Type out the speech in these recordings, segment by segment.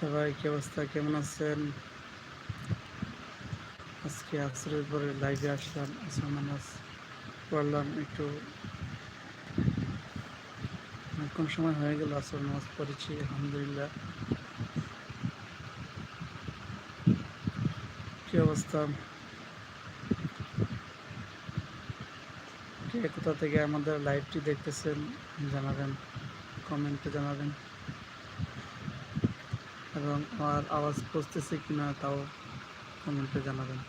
সবাই, কি অবস্থা? কেমন আছেন? আজকে আসরের পরে লাইভে আসলাম আসর নামাজ পড়লাম একটু কোন সময় হয়ে গেল, আসর নামাজ পড়েছি, আলহামদুলিল্লাহ। কি অবস্থা? কে কোথা থেকে আমাদের লাইভটি দেখতেছেন জানাবেন কমেন্টে জানাবেন। এবং আমার আওয়াজ পৌঁছতেছে কিনা তাও কমেন্টে জানাবেন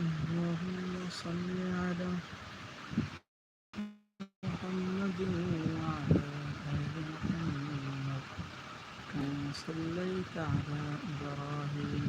اللهم صل على محمد وعلى آل محمد كما صليت على إبراهيم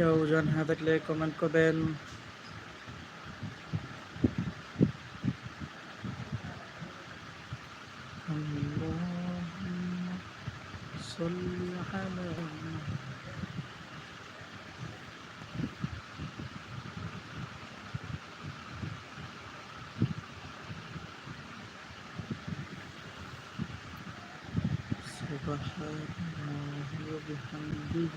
কেউ জান হ্যাঁ থাকলে কমেন্ট করবেন اللهم صل على سبحان الله وبحمده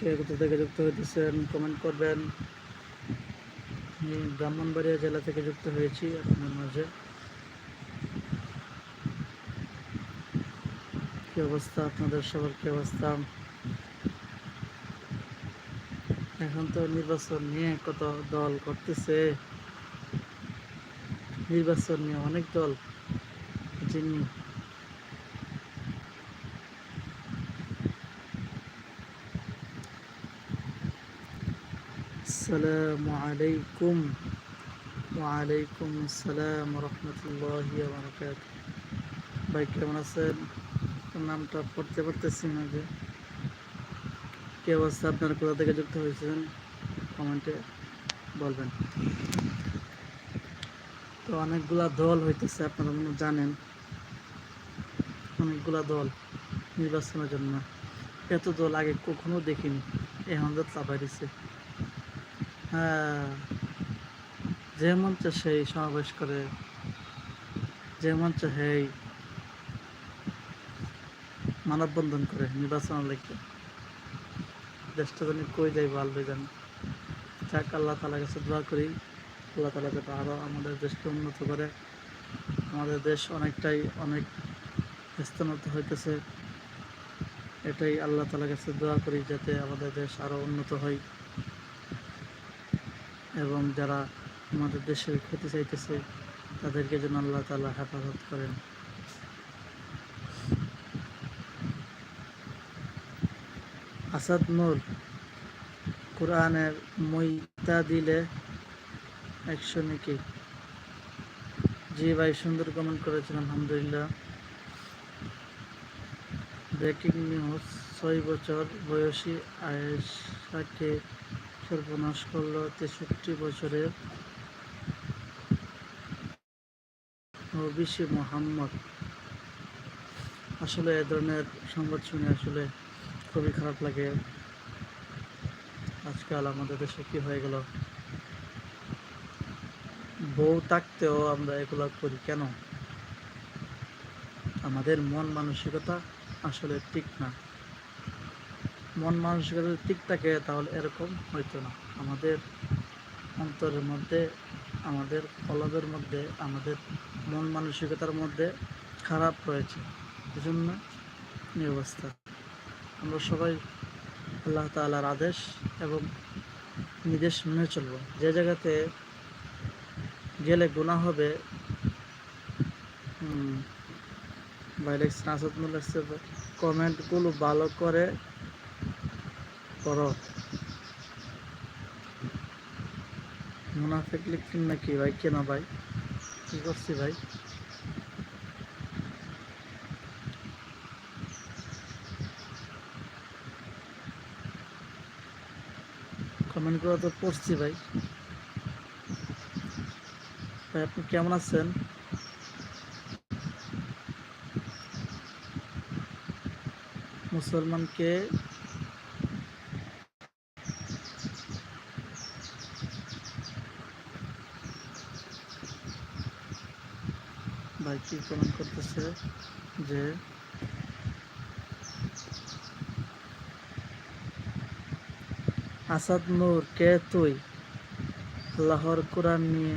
কে কোথা থেকে যুক্ত হয়েছেন কমেন্ট করবেন। আমি ব্রাহ্মণবাড়িয়া জেলা থেকে যুক্ত হয়েছি আপনার মাঝে। কি অবস্থা আপনাদের? সবার কি অবস্থা? এখন তো নির্বাচন নিয়ে কত দল করতেছে। নির্বাচন নিয়ে অনেক দল, যিনি السلام عليكم وعليكم السلام ورحمة الله وبركاته ভাই কেমন আছেন নামটা পড়তে পারতেছি না যে কি অবস্থা আপনার কোথা থেকে যুক্ত হয়েছেন কমেন্টে বলবেন তো অনেকগুলা দল হইতেছে আপনারা মনে হয় জানেন অনেকগুলা দল নির্বাচনের জন্য এত দল আগে কখনো দেখিনি এখন তো চাপাই দিছে হ্যাঁ। যে মঞ্চে সেই সমাবেশ করে, যে মঞ্চে সেই মানববন্ধন করে নির্বাচন লেখে দেশটা জানি কই যাই ভালো জানি। যাক, আল্লাহ তালার কাছে দোয়া করি। আল্লাহ তালা যাতে আরও আমাদের দেশকে উন্নত করে। আমাদের দেশ অনেকটাই অনেক স্থানত হইতেছে। এটাই আল্লাহ তালার কাছে দোয়া করি যাতে আমাদের দেশ আরও উন্নত হয়। এবং যারা আমাদের দেশের ক্ষতি চাইতেছে, তাদেরকে যেন আল্লাহ তালা হেফাজত করেন। আসাদ নূর কোরআনের মইতা দিলে একশো নাকি। জি ভাই, সুন্দর কমেন্ট করেছেন, আলহামদুলিল্লাহ। ব্রেকিং নিউজ, ছয় বছর বয়সী আয়েশাকে সর্বনাশ করল তেষট্টি বছরের নবিশি মোহাম্মদ। আসলে এ ধরনের সংবাদ শুনে আসলে খুবই খারাপ লাগে। আজকাল আমাদের দেশে কি হয়ে গেল? বউ থাকতেও আমরা এগুলো করি কেন? আমাদের মন মানসিকতা আসলে ঠিক না। মন মানসিকতা ঠিক থাকে তাহলে এরকম হইতো না। আমাদের অন্তরের মধ্যে, আমাদের কলবের মধ্যে, আমাদের মন মানসিকতার মধ্যে খারাপ রয়েছে। এজন্য এই অবস্থা। আমরা সবাই আল্লাহ তালার আদেশ এবং নির্দেশ মেনে চলবো। যে জায়গাতে গেলে গুণা হবে বাইরে আসাদুল কমেন্টগুলো ভালো করে করো। মুনাফিক লিখছেন নাকি? ভাই, কেন ভাই? কি করছি ভাই? কমেন্ট করে তো পড়ছি ভাই। ভাই, আপনি কেমন আছেন? মুসলমানকে ভাই কমেন্ট করতেছে যে আসাদ নূর, কে তুই? আল্লাহর কোরআন নিয়ে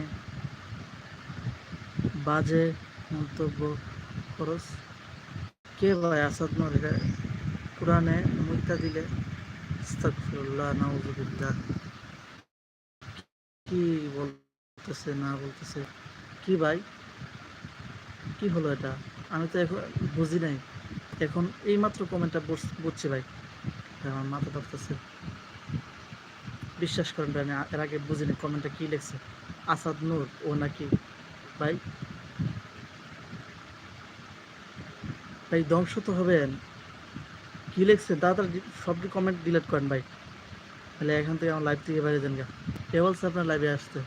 বাজে মন্তব্য খরচ কে ভাই আসাদ নূর কোরআনে মুইতা দিলে? নাউজুবিল্লাহ। কি বলতেছে, না বলতেছে? কি ভাই? কি হলো এটা? আমি তো এখন বুঝি নাই। এখন এইমাত্র কমেন্টটা বুঝছি ভাই। আমার মাথা ধরতেছে। বিশ্বাস করেন ভাই, আমি এর আগে বুঝি বুঝিনি কমেন্টটা কি লিখছে। আসাদ নূর, ও নাকি? ভাই ভাই, ধ্বংস তো হবেন। কি লিখছে? তাড়াতাড়ি সবটি কমেন্ট ডিলিট করেন ভাই। তাহলে এখান থেকে আমার লাইভ থেকে বাইরে যান গা। কে বলছে আপনার লাইভে আসতে?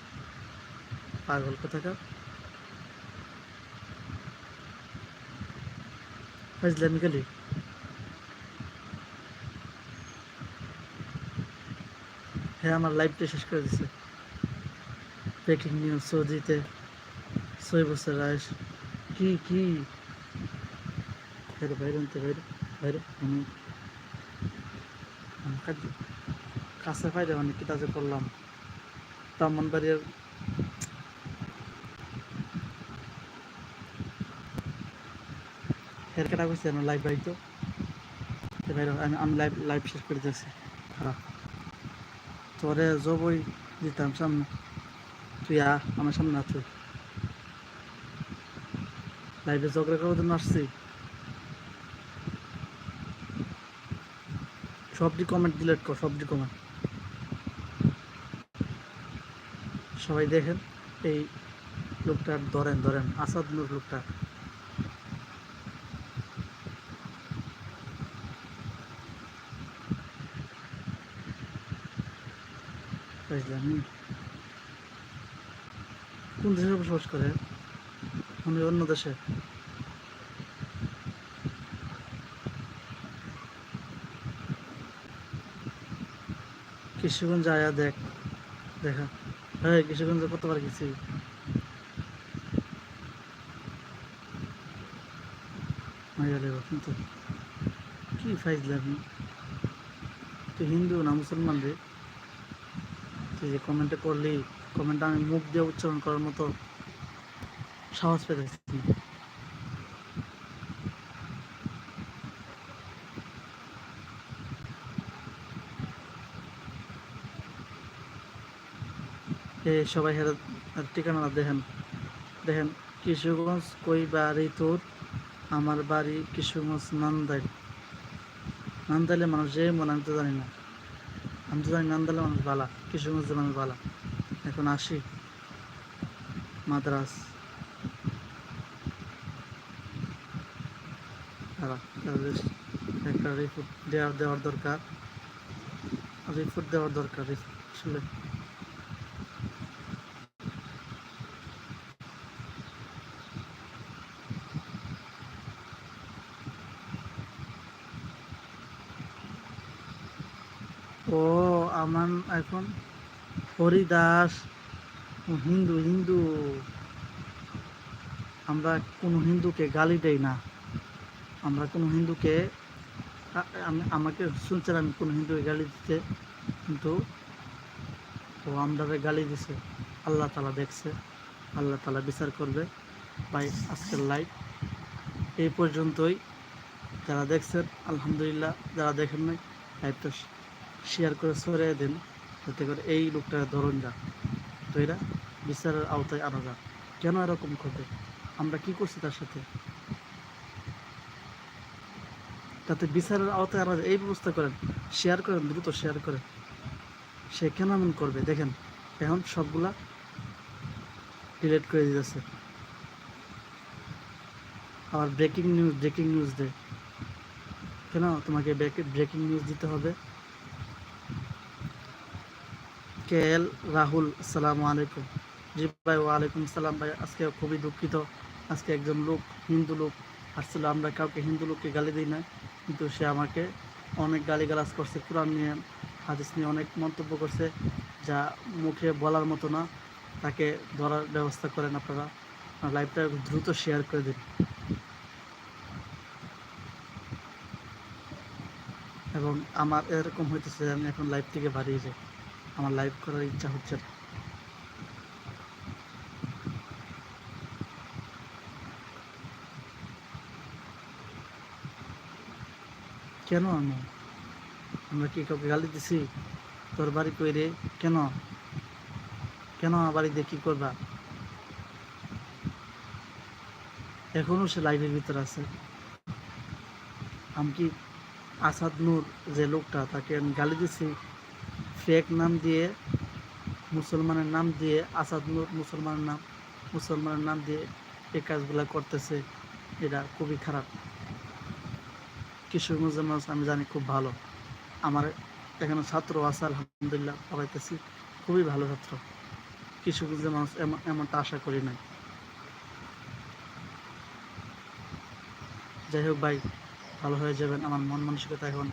পাগল, কোথাকার? ফাইজলামি খালি হ্যাঁ আমার লাইভটা শেষ করে দিছে। ব্রেকিং নিউজ সৌদিতে। ছয় বছর আয়স কি কি? বাইরে বাইরে আনতে বাইরে বাইরে, আমি কাছে পাইলে মানে কি তাজে করলাম। ব্রাহ্মণবাড়িয়ার হের কাটা করছে না লাইভ বাইতো বাইরে, আমি আমি লাইভ লাইভ শেষ করে দিয়েছি খারাপ। তোরে জবই দিতাম সামনে। তুই আ, আমার সামনে তুই। লাইভে ঝগড়া করার জন্য আসছি। সবটি কমেন্ট ডিলিট কর, সবটি কমেন্ট সবাই দেখেন, এই লোকটা ধরেন ধরেন, আসাদ নূর লোকটা কোন দেশে বসবাস করে উনি অন্য দেশে? কিশোরগঞ্জ আয়া দেখ, দেখা। হ্যাঁ কিশোরগঞ্জে কতবার গেছি? কিন্তু কি ফাইজলামি? তুই হিন্দু না মুসলমান রে? তুই যে কমেন্টে করলি কমেন্টটা আমি মুখ দিয়ে উচ্চারণ করার মতো সাহস পেতেছি। সবাই হেরা ঠিকানা দেখেন দেখেন, কিশোরগঞ্জ, কই বাড়ি তোর? আমার বাড়ি কিশোরগঞ্জ নান্দাইল নান্দাইলে মানুষ যে মনে আমি তো জানি না। আমি তো জানি নান্দালে মানুষ বালা কিশোরগঞ্জে মানুষ বালা। এখন আসি মাদ্রাস। একটা রিপোর্ট দেওয়ার দেওয়ার দরকার। রিপোর্ট দেওয়ার দরকার, আসলে ও আমার এখন হরিদাস হিন্দু হিন্দু। আমরা কোনো হিন্দুকে গালি দেই না। আমরা কোনো হিন্দুকে আমি, আমাকে শুনছেন আমি কোনো হিন্দুকে গালি দিতে, কিন্তু ও আমরা গালি দিছে। আল্লাহ তালা দেখছে, আল্লাহ তালা বিচার করবে। ভাই, আজকের লাইভ এই পর্যন্তই। যারা দেখছেন, আলহামদুলিল্লাহ, যারা দেখেন নাই লাইভটা শেয়ার করে সরিয়ে দেন, যাতে করে এই লোকটা ধরুন যা। তো এরা বিচারের আওতায় আনা যাক। কেন এরকম করবে আমরা কি করছি তার সাথে? তাতে বিচারের আওতায় আনা এই ব্যবস্থা করেন, শেয়ার করেন, দ্রুত শেয়ার করেন। সে কেন এমন করবে? দেখেন, এখন সবগুলা ডিলেট করে দিতেছে। আবার ব্রেকিং নিউজ ব্রেকিং নিউজ দে কেন? তোমাকে ব্রেকিং নিউজ দিতে হবে। কে এল রাহুল, আসসালামু আলাইকুম। জি ভাই, ওয়ালাইকুম সালাম ভাই। আজকে খুবই দুঃখিত, আজকে একজন লোক, হিন্দু লোক আসছিল। আমরা কাউকে হিন্দু লোককে গালি দিই না, কিন্তু সে আমাকে অনেক গালিগালাজ করছে, কোরআন নিয়ে, হাদিস নিয়ে অনেক মন্তব্য করছে, যা মুখে বলার মতো না। তাকে ধরার ব্যবস্থা করেন আপনারা। লাইভটা দ্রুত শেয়ার করে দিন। এবং আমার এরকম হইতেছে আমি এখন লাইভ থেকে বাড়িয়ে যাই। আমার লাইভ করার ইচ্ছা হচ্ছে না। কেন আমি? আমরা কি কাউকে গালি দিছি? তোর বাড়ি কইরে কেন? কেন আমার বাড়িতে কি করবা? এখনও সে লাইভের ভিতর আছে। আমি কি আসাদ নূর যে লোকটা, তাকে আমি গালি দিছি? ফেক নাম দিয়ে, মুসলমানের নাম দিয়ে, আসাদ নূর মুসলমানের নাম মুসলমানের নাম দিয়ে এই কাজগুলো করতেছে, এটা খুবই খারাপ। কিশোরগঞ্জের মানুষ, আমি জানি খুব ভালো। আমার এখানে ছাত্র আছে, আলহামদুলিল্লাহ, পড়াইতেছি। খুবই ভালো ছাত্র। কিশোরগঞ্জের মানুষ এমন, এমনটা আশা করি নাই। যাই হোক ভাই, ভালো হয়ে যাবেন, আমার মন মানসিকতা এখন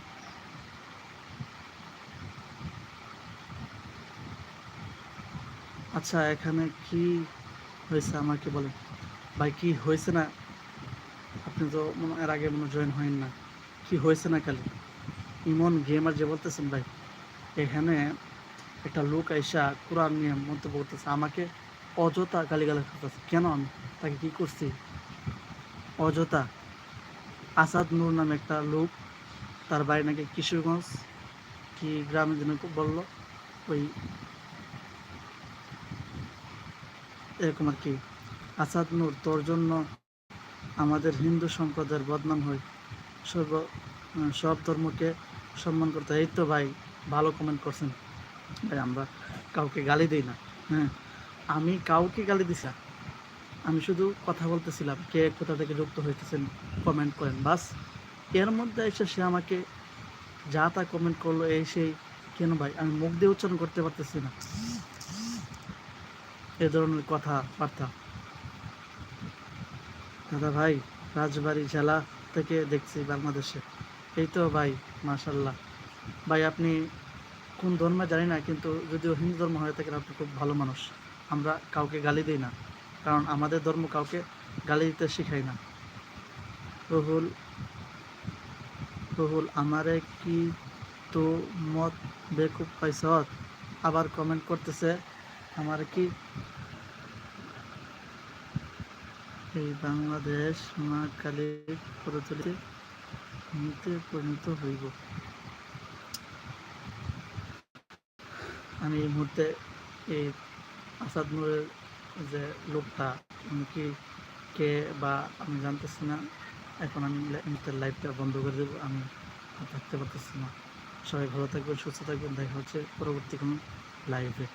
আচ্ছা এখানে কি হয়েছে আমাকে বলেন। ভাই, কি হয়েছে না? আপনি তো এর আগে মনে জয়েন হয়েন না। কি হয়েছে না খালি? ইমন গেমার যে বলতেছেন ভাই, এখানে একটা লোক আইসা কোরআন নিয়ে মন্তব্য করতেছে। আমাকে অযথা গালিগালাজ করতেছে। কেন আমি? তাকে কি করছি? অযথা। আসাদ নূর নামে একটা লোক, তার বাড়ি নাকি কিশোরগঞ্জ, কি গ্রামের জন্য বলল? ওই এরকম আর কি। আসাদ নূর, তোর জন্য আমাদের হিন্দু সম্প্রদায়ের বদনাম হয়। সর্ব সব ধর্মকে সম্মান করতে এই তো ভাই, ভালো কমেন্ট করছেন। ভাই, আমরা কাউকে গালি দিই না। হ্যাঁ আমি কাউকে গালি দিছি আমি শুধু কথা বলতেছিলাম, কে কোথা থেকে যুক্ত হইতেছেন কমেন্ট করেন। বাস, এর মধ্যে এসে সে আমাকে যা তা কমেন্ট করল, এই সেই, কেন ভাই? আমি মুখ দিয়ে উচ্চারণ করতে পারতেছি না। এ ধরনের কথাবার্তা দাদা ভাই, রাজবাড়ি জেলা থেকে দেখছি বাংলাদেশে। এই তো ভাই, মাশাল্লাহ। ভাই, আপনি কোন ধর্মে জানি না, কিন্তু যদিও হিন্দু ধর্ম হয়ে থাকেন, আপনি খুব ভালো মানুষ। আমরা কাউকে গালি দিই না, কারণ আমাদের ধর্ম কাউকে গালি দিতে শিখাই না। রহুল রহুল, আমারে কি তো মত বেকুব পাইছ? আবার কমেন্ট করতেছে, আমার কি এই বাংলাদেশ মা কালীর পরতলিতে নিতে পরিণত হইব। আমি এই মুহূর্তে এই আসাদ নূরের যে লোকটা, উনি কি কে বা আমি জানতেছি না। এখন আমি লাইভটা বন্ধ করে দেবো, আমি থাকতে পারতেছি না। সবাই ভালো থাকবেন, সুস্থ থাকবেন, দেখা হচ্ছে পরবর্তী কোনো লাইভে।